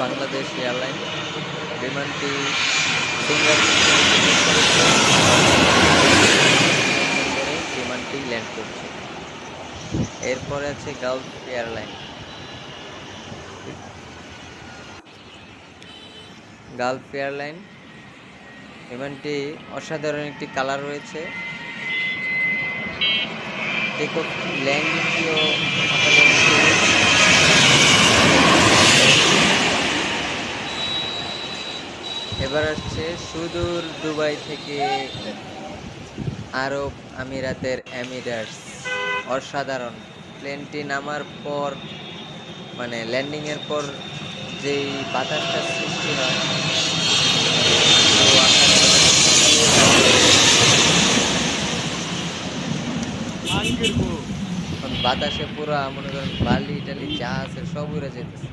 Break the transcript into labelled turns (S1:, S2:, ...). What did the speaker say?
S1: Bangladesh airline বিমানটি বিমানটি land করছে। এরপরে আছে গালফ এয়ারলাইন। গালফ এয়ারলাইন বিমানটি অসাধারণ একটি কালার রয়েছে। ল্যান্ডিংটিও অসাধারণ ছিল। এবার আসছে সুদূর দুবাই থেকে আরব আমিরাতের এমিরেটস। অসাধারণ। প্লেনটি নামার পর মানে ল্যান্ডিংয়ের পর যেই বাতাসটা সৃষ্টি হয় বাতাসে পুরো মনে করেন বালি টালি যা আছে সব উড়ে যেতেছে।